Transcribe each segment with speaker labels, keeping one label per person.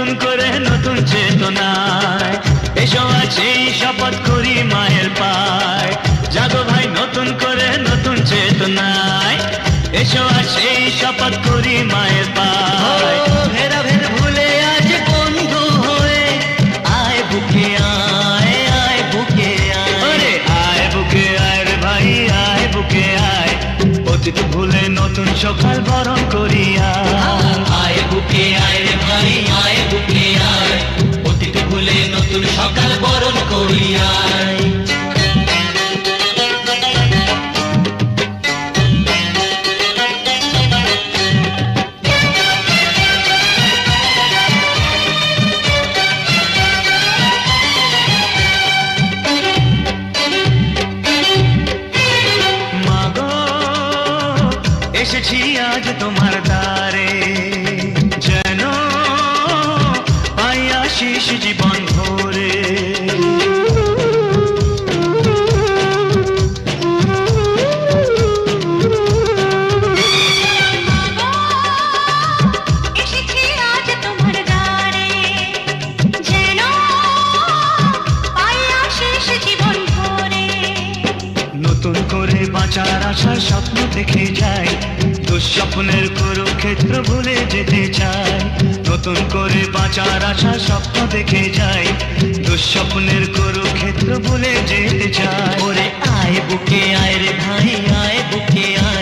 Speaker 1: নতুন করে নতুন চেতনায়। এসো আছে শপথ করি মায়ের পায়। জাগো ভাই নতুন করে নতুন চেতনায়। এসো আছে শপথ করি মায়ের পায়। আজ আয় আয় আয় বুকে আয়
Speaker 2: বুকে আয় রে ভাই আয় বুকে আয়। অতীত ভুলে নতুন সকাল বরণ করিয়া। আয়
Speaker 1: বুকে আয়
Speaker 3: এসেছি আজ তোমার দ্বারে। যেন পাই আশিস জীবন ভরে।
Speaker 1: আশা স্বপ্ন দেখে যাই। দুঃস্বপ্নের কুরুক্ষেত্র ভুলে যেতে চাই। নতুন করে বাঁচার আশা স্বপ্ন দেখে যাই। দুঃস্বপ্নের কুরুক্ষেত্র ভুলে যেতে চাই। ওরে আয় বুকে আয় রে ভাই, আয় বুকে আয়।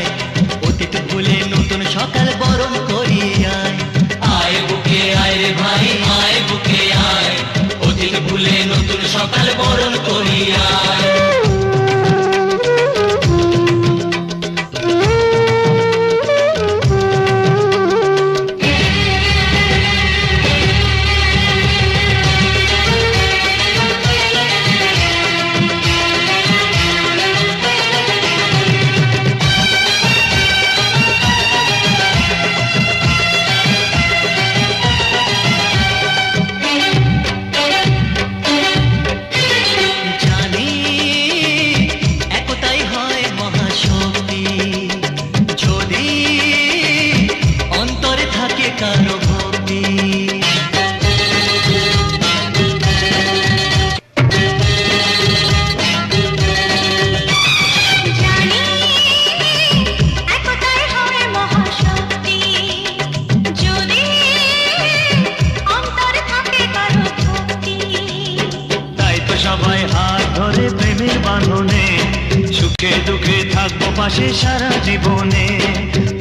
Speaker 1: পাশে সারা জীবনে,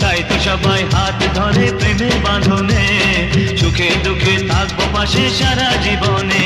Speaker 1: তাই তো সবাই হাত ধরে প্রেমের বাঁধনে, সুখে দুঃখে থাকব পাশে সারা জীবনে।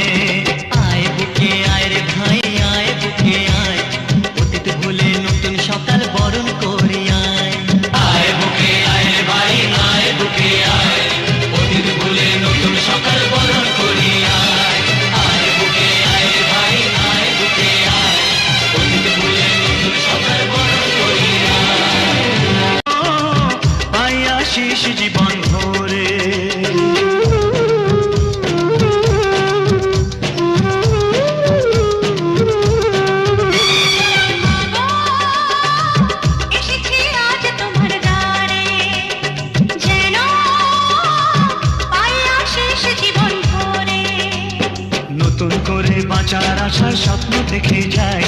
Speaker 1: নতুন করে বাঁচার আশা স্বপ্ন দেখে যাই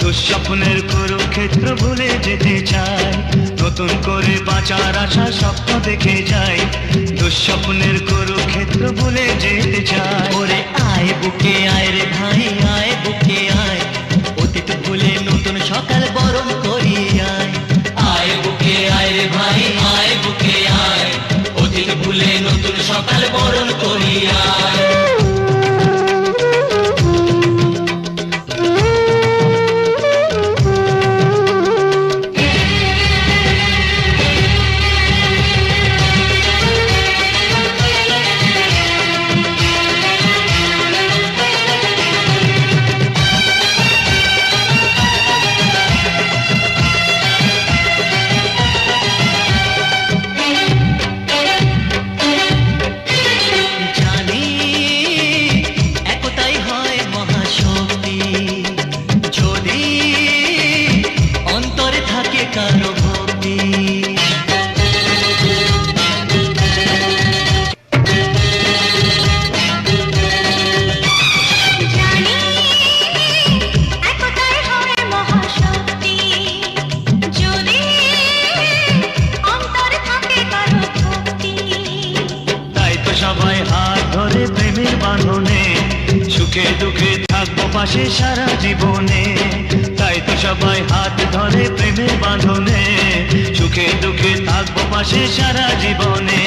Speaker 1: দুঃস্বপ্নের কুরুক্ষেত্র ভুলে যেতে চাই নতুন করে বাঁচার আশা স্বপ্ন দেখে যাই দুঃস্বপ্নের কুরুক্ষেত্র ভুলে যেতে চাই ওরে আয় বুকে আয় রে ভাই, আয় বুকে আয়। অতীত ভুলে নতুন সকাল বরণ করি আয়।
Speaker 2: আয় বুকে আয় রে ভাই, আয় বুকে আয়। অতীত ভুলে নতুন সকাল বরণ করি আয়।
Speaker 1: অন্তরে থাকে কারও ভক্তি।
Speaker 3: সবাই হাত ধরে প্রেমের বাঁধনে
Speaker 2: সুখে দুঃখে থাকব সারা জীবনে। তাই তো সবাই হাত ধরে প্রেমের বাঁধনে সুখে দুঃখে থাকব পাশে সারা জীবনে।